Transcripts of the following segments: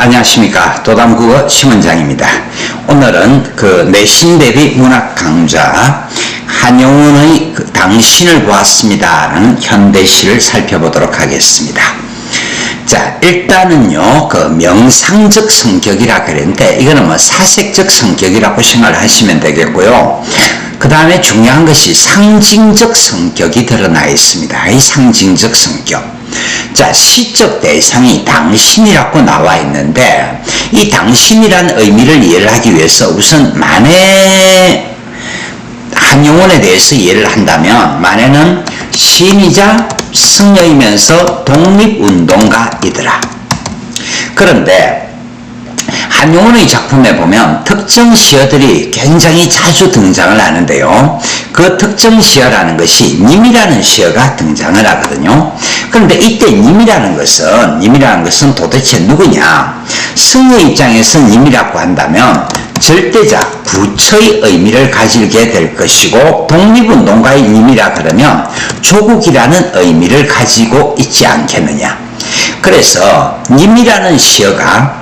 안녕하십니까. 도담국어 심원장입니다. 오늘은 그 내신 대비 문학 강좌 한용운의 그 당신을 보았습니다. 라는 현대시를 살펴보도록 하겠습니다. 자, 일단은요, 그 명상적 성격이라 그랬는데, 이거는 뭐 사색적 성격이라고 생각을 하시면 되겠고요. 그 다음에 중요한 것이 상징적 성격이 드러나 있습니다. 이 상징적 성격. 자, 시적 대상이 당신이라고 나와 있는데, 이 당신이란 의미를 이해를 하기 위해서 우선 만에 한용운에 대해서 이해를 한다면, 만에는 시인이자 승려이면서 독립운동가이더라. 그런데 한용운의 작품에 보면 특정 시어들이 굉장히 자주 등장을 하는데요. 그 특정 시어라는 것이 님이라는 시어가 등장을 하거든요. 그런데 이때 님이라는 것은 님이라는 것은 도대체 누구냐? 승의 입장에서 님이라고 한다면 절대자, 구처의 의미를 가지게 될 것이고 독립운동가의 님이라 그러면 조국이라는 의미를 가지고 있지 않겠느냐. 그래서 님이라는 시어가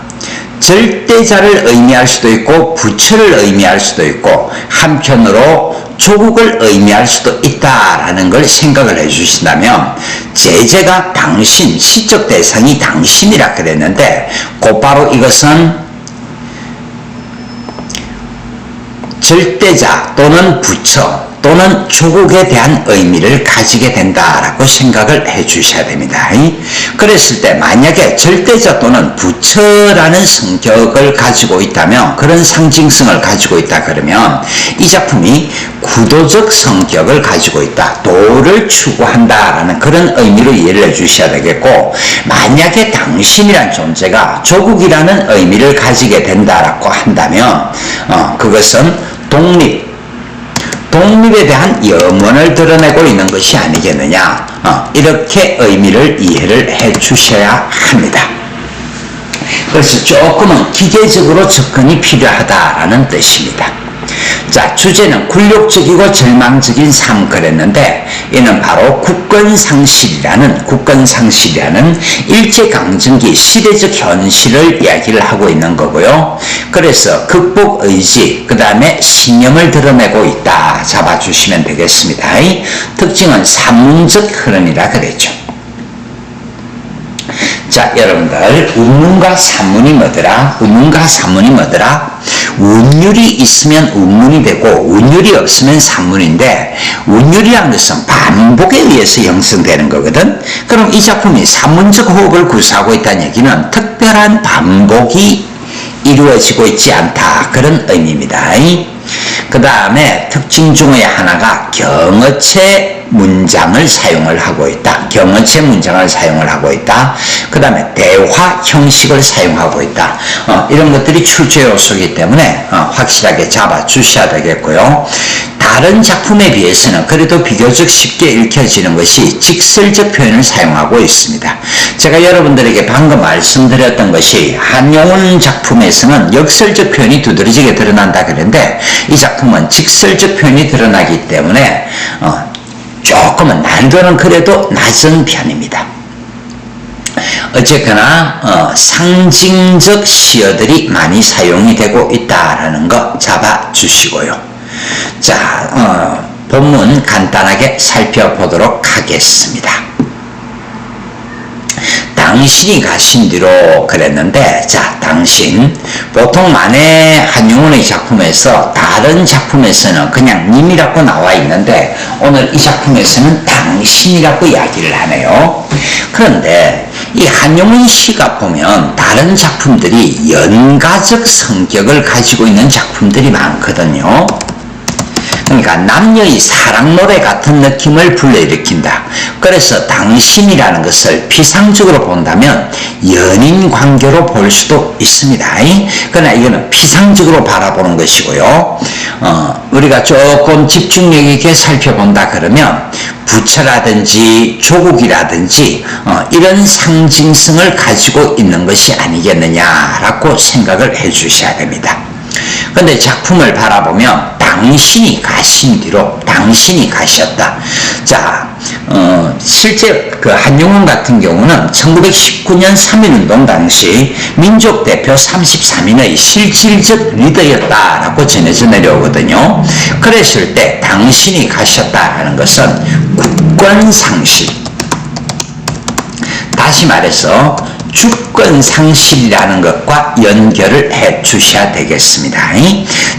절대자를 의미할 수도 있고 부처를 의미할 수도 있고 한편으로 조국을 의미할 수도 있다라는 걸 생각을 해주신다면 제재가 당신, 시적 대상이 당신이라 그랬는데 곧바로 이것은 절대자 또는 부처 또는 조국에 대한 의미를 가지게 된다라고 생각을 해 주셔야 됩니다. 그랬을 때 만약에 절대자 또는 부처라는 성격을 가지고 있다면 그런 상징성을 가지고 있다 그러면 이 작품이 구도적 성격을 가지고 있다. 도를 추구한다라는 그런 의미로 이해를 해 주셔야 되겠고 만약에 당신이란 존재가 조국이라는 의미를 가지게 된다라고 한다면 어, 그것은 독립 독립에 대한 염원을 드러내고 있는 것이 아니겠느냐 어, 이렇게 의미를 이해를 해 주셔야 합니다. 그래서 조금은 기계적으로 접근이 필요하다라는 뜻입니다. 자, 주제는 굴욕적이고 절망적인 삶 그랬는데 이는 바로 국권상실이라는 국권상실이라는 일제강점기 시대적 현실을 이야기를 하고 있는 거고요. 그래서 극복 의지, 그 다음에 신념을 드러내고 있다 잡아주시면 되겠습니다. 특징은 산문적 흐름이라 그랬죠. 자, 여러분들, 운문과 산문이 뭐더라? 운문과 산문이 뭐더라? 운율이 있으면 운문이 되고, 운율이 없으면 산문인데, 운율이라는 것은 반복에 의해서 형성되는 거거든? 그럼 이 작품이 산문적 호흡을 구사하고 있다는 얘기는 특별한 반복이 이루어지고 있지 않다. 그런 의미입니다. 그 다음에 특징 중의 하나가 경어체 문장을 사용을 하고 있다. 경어체 문장을 사용을 하고 있다. 그 다음에 대화 형식을 사용하고 있다. 어, 이런 것들이 출제 요소이기 때문에 어, 확실하게 잡아 주셔야 되겠고요. 다른 작품에 비해서는 그래도 비교적 쉽게 읽혀지는 것이 직설적 표현을 사용하고 있습니다. 제가 여러분들에게 방금 말씀드렸던 것이 한용운 작품에서는 역설적 표현이 두드러지게 드러난다 그랬는데 이 작품은 직설적 표현이 드러나기 때문에 어, 조금은 난도는 그래도 낮은 편입니다. 어쨌거나 어, 상징적 시어들이 많이 사용이 되고 있다라는 거 잡아주시고요. 자, 어, 본문 간단하게 살펴보도록 하겠습니다. 당신이 가신 뒤로 그랬는데 자 당신. 보통 만해 한용운의 작품에서 다른 작품에서는 그냥 님이라고 나와 있는데 오늘 이 작품에서는 당신이라고 이야기를 하네요. 그런데 이 한용운 시가 보면 다른 작품들이 연가적 성격을 가지고 있는 작품들이 많거든요 그러니까 남녀의 사랑 노래 같은 느낌을 불러일으킨다. 그래서 당신이라는 것을 피상적으로 본다면 연인 관계로 볼 수도 있습니다. 그러나 이거는 피상적으로 바라보는 것이고요. 어, 우리가 조금 집중력 있게 살펴본다 그러면 부처라든지 조국이라든지 어, 이런 상징성을 가지고 있는 것이 아니겠느냐라고 생각을 해 주셔야 됩니다. 근데 작품을 바라보면 당신이 가신 뒤로 당신이 가셨다. 자, 어, 실제 그 한용운 같은 경우는 1919년 3.1운동 당시 민족 대표 33인의 실질적 리더였다라고 전해져 내려오거든요. 그랬을 때 당신이 가셨다라는 것은 국권상실. 다시 말해서 주권 상실이라는 것과 연결을 해 주셔야 되겠습니다.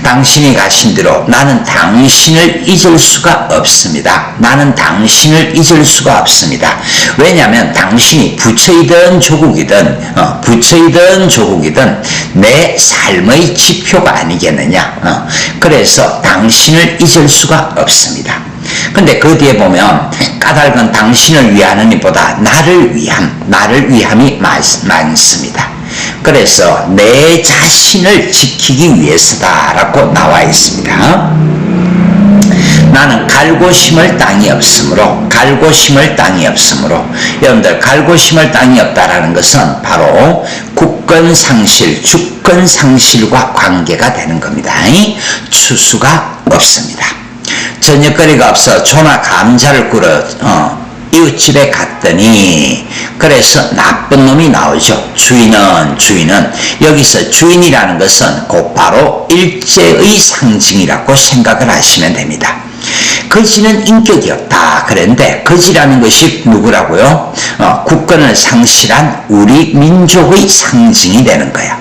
당신이 가신 대로 나는 당신을 잊을 수가 없습니다. 나는 당신을 잊을 수가 없습니다. 왜냐하면 당신이 부처이든 조국이든 어, 부처이든 조국이든 내 삶의 지표가 아니겠느냐. 어, 그래서 당신을 잊을 수가 없습니다. 근데 그 뒤에 보면 까닭은 당신을 위하는 이보다 나를 위함, 나를 위함이 많습니다. 그래서 내 자신을 지키기 위해서다라고 나와 있습니다. 나는 갈고 심을 땅이 없으므로 갈고 심을 땅이 없으므로 여러분들 갈고 심을 땅이 없다라는 것은 바로 국권 상실, 주권 상실과 관계가 되는 겁니다. 추수가 없습니다. 저녁거리가 없어 조나 감자를 꿀어 어, 이웃집에 갔더니 그래서 나쁜 놈이 나오죠. 주인은 주인은 여기서 주인이라는 것은 곧바로 일제의 상징이라고 생각을 하시면 됩니다. 거지는 인격이 없다. 그런데 거지라는 것이 누구라고요? 어, 국권을 상실한 우리 민족의 상징이 되는 거야.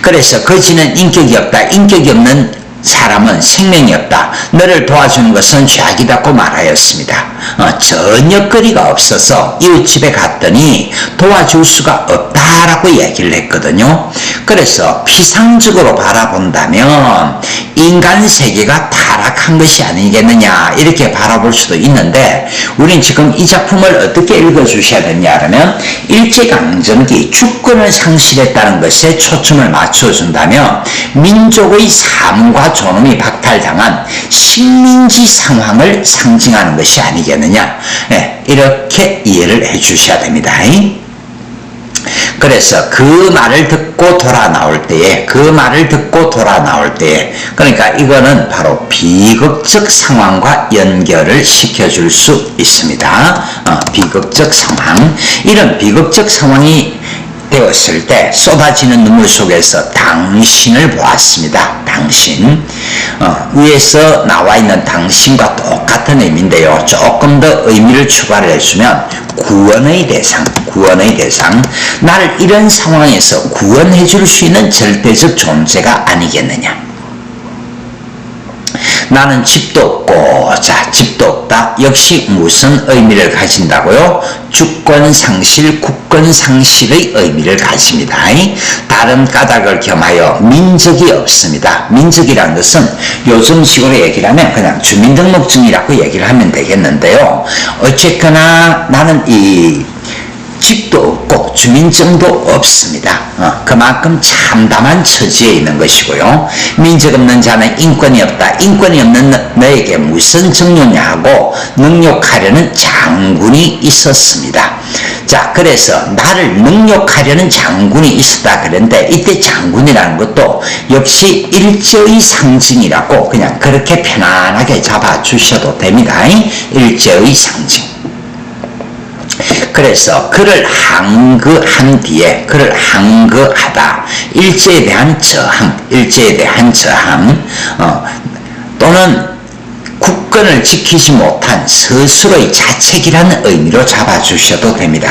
그래서 거지는 인격이 없다. 인격이 없는 사람은 생명이 없다. 너를 도와주는 것은 죄악이다고 말하였습니다. 어, 전혀 거리가 없어서 이웃집에 갔더니 도와줄 수가 없다라고 얘기를 했거든요. 그래서 피상적으로 바라본다면 인간 세계가 타락한 것이 아니겠느냐 이렇게 바라볼 수도 있는데 우린 지금 이 작품을 어떻게 읽어주셔야 되냐 하면 일제강점기 주권을 상실했다는 것에 초점을 맞춰준다면 민족의 삶과 존엄이 박탈당한 식민지 상황을 상징하는 것이 아니겠느냐 네, 이렇게 이해를 해 주셔야 됩니다. 그래서 그 말을 듣고 돌아 나올 때에 그 말을 듣고 돌아 나올 때에 그러니까 이거는 바로 비극적 상황과 연결을 시켜줄 수 있습니다. 어, 비극적 상황 이런 비극적 상황이 되었을 때 쏟아지는 눈물 속에서 당신을 보았습니다. 당신 어, 위에서 나와 있는 당신과 똑같은 의미인데요. 조금 더 의미를 추가를 해주면 구원의 대상, 구원의 대상 나를 이런 상황에서 구원해 줄 수 있는 절대적 존재가 아니겠느냐. 나는 집도 없고 자 집도 없다. 역시 무슨 의미를 가진다고요? 주권 상실 국권 상실의 의미를 가집니다. 다른 까닭을 겸하여 민족이 없습니다. 민족이란 것은 요즘 식으로 얘기를 하면 그냥 주민등록증이라고 얘기를 하면 되겠는데요. 어쨌거나 나는 이 집도 없고 주민증도 없습니다. 어, 그만큼 참담한 처지에 있는 것이고요. 민족 없는 자는 인권이 없다. 인권이 없는 너에게 무슨 정령냐 하고 능욕하려는 장군이 있었습니다. 자, 그래서 나를 능욕하려는 장군이 있었다 그런데 이때 장군이라는 것도 역시 일제의 상징이라고 그냥 그렇게 편안하게 잡아주셔도 됩니다. 일제의 상징. 그래서 그를 항거한 뒤에 그를 항거하다 일제에 대한 저항 일제에 대한 저항 어, 또는 국권을 지키지 못한 스스로의 자책이라는 의미로 잡아주셔도 됩니다.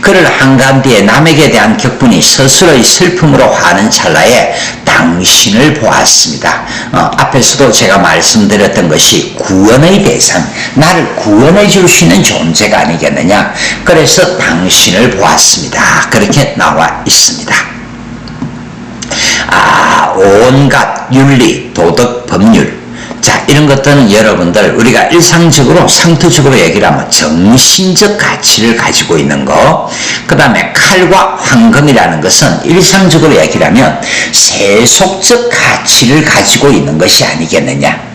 그를 한가한 뒤에 남에게 대한 격분이 스스로의 슬픔으로 화는 찰나에 당신을 보았습니다. 어, 앞에서도 제가 말씀드렸던 것이 구원의 대상, 나를 구원해 줄 수 있는 존재가 아니겠느냐. 그래서 당신을 보았습니다. 그렇게 나와 있습니다. 아, 온갖 윤리, 도덕, 법률, 자, 이런 것들은 여러분들 우리가 일상적으로 상투적으로 얘기를 하면 정신적 가치를 가지고 있는 거. 그 다음에 칼과 황금이라는 것은 일상적으로 얘기를 하면 세속적 가치를 가지고 있는 것이 아니겠느냐.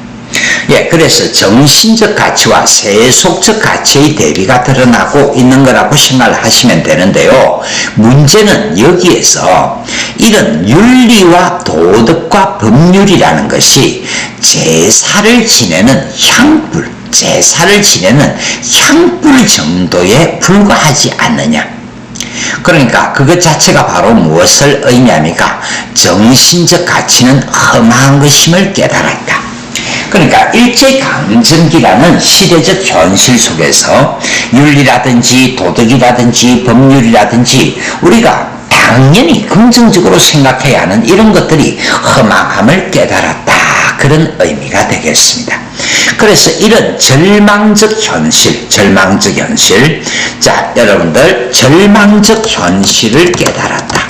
예, 그래서 정신적 가치와 세속적 가치의 대비가 드러나고 있는 거라고 생각을 하시면 되는데요. 문제는 여기에서 이런 윤리와 도덕과 법률이라는 것이 제사를 지내는 향불, 제사를 지내는 향불 정도에 불과하지 않느냐. 그러니까 그것 자체가 바로 무엇을 의미합니까? 정신적 가치는 험한 것임을 깨달았다. 그러니까 일제강점기라는 시대적 현실 속에서 윤리라든지 도덕이라든지 법률이라든지 우리가 당연히 긍정적으로 생각해야 하는 이런 것들이 험악함을 깨달았다. 그런 의미가 되겠습니다. 그래서 이런 절망적 현실, 절망적 현실. 자, 여러분들, 절망적 현실을 깨달았다.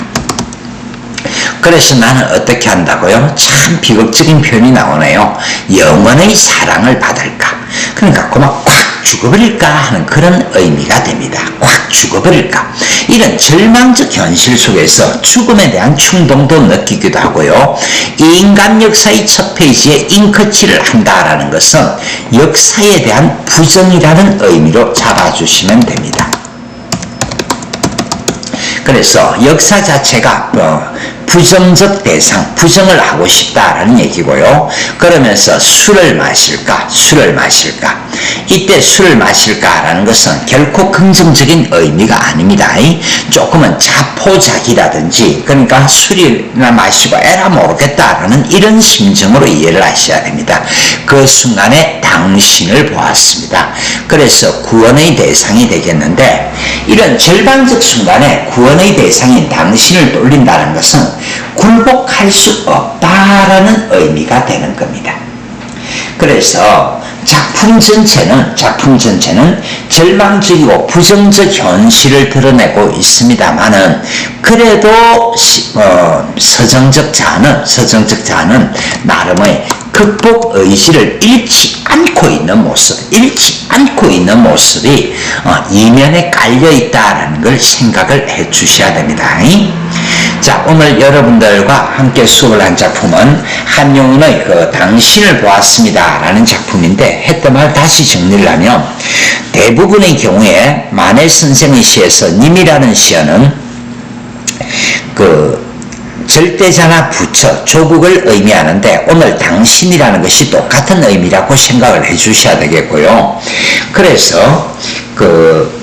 그래서 나는 어떻게 한다고요? 참 비극적인 표현이 나오네요. 영원의 사랑을 받을까? 그러니까 그만 콱 죽어버릴까 하는 그런 의미가 됩니다. 콱 죽어버릴까? 이런 절망적 현실 속에서 죽음에 대한 충동도 느끼기도 하고요. 인간 역사의 첫 페이지에 잉크칠을 한다라는 것은 역사에 대한 부정이라는 의미로 잡아주시면 됩니다. 그래서 역사 자체가 어, 부정적 대상, 부정을 하고 싶다라는 얘기고요. 그러면서 술을 마실까, 술을 마실까. 이때 술을 마실까라는 것은 결코 긍정적인 의미가 아닙니다. 조금은 자포자기라든지, 그러니까 술이나 마시고 에라 모르겠다라는 이런 심정으로 이해를 하셔야 됩니다. 그 순간에 당신을 보았습니다. 그래서 구원의 대상이 되겠는데, 이런 절반적 순간에 구원의 대상인 당신을 돌린다는 것은 굴복할 수 없다라는 의미가 되는 겁니다. 그래서 작품 전체는 작품 전체는 절망적이고 부정적 현실을 드러내고 있습니다만은 그래도 어, 서정적 자는 서정적 자는 나름의 극복 의지를 잃지 않고 있는 모습, 잃지 않고 있는 모습이 어, 이면에 깔려 있다라는 걸 생각을 해 주셔야 됩니다. 자, 오늘 여러분들과 함께 수업을 한 작품은 한용운의 그 당신을 보았습니다. 라는 작품인데, 했던 말 다시 정리를 하면, 대부분의 경우에 만해 선생의 시에서 님이라는 시어는 그 절대자나 부처, 조국을 의미하는데 오늘 당신이라는 것이 똑같은 의미라고 생각을 해 주셔야 되겠고요. 그래서 그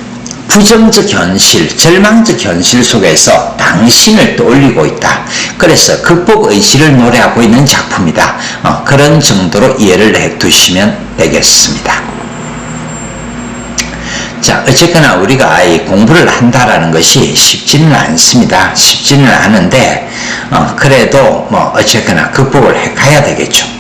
부정적 현실, 절망적 현실 속에서 당신을 떠올리고 있다. 그래서 극복 의지를 노래하고 있는 작품이다. 어, 그런 정도로 이해를 해 두시면 되겠습니다. 자, 어쨌거나 우리가 이 공부를 한다라는 것이 쉽지는 않습니다. 쉽지는 않은데, 어, 그래도 뭐 어쨌거나 극복을 해 가야 되겠죠.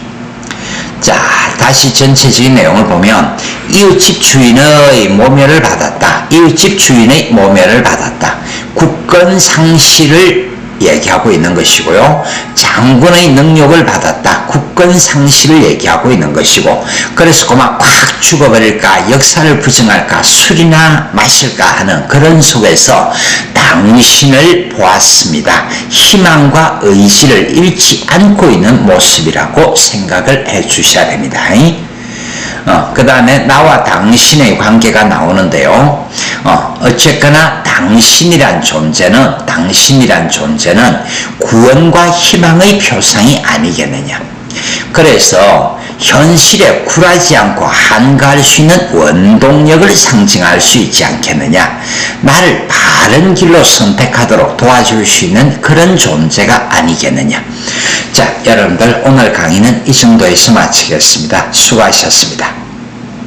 자, 다시 전체적인 내용을 보면 이웃집 주인의 모멸을 받았다. 이웃집 주인의 모멸을 받았다. 국권 상실을 얘기하고 있는 것이고요. 장군의 능력을 받았다. 국권 상실을 얘기하고 있는 것이고 그래서 그만 꽉 죽어버릴까 역사를 부정할까 술이나 마실까 하는 그런 속에서 당신을 보았습니다. 희망과 의지를 잃지 않고 있는 모습이라고 생각을 해 주셔야 됩니다. 어, 그 다음에 나와 당신의 관계가 나오는데요. 어, 어쨌거나 당신이란 존재는, 당신이란 존재는 구원과 희망의 표상이 아니겠느냐. 그래서 현실에 굴하지 않고 한가할 수 있는 원동력을 상징할 수 있지 않겠느냐. 나를 바른 길로 선택하도록 도와줄 수 있는 그런 존재가 아니겠느냐. 자, 여러분들 오늘 강의는 이 정도에서 마치겠습니다. 수고하셨습니다.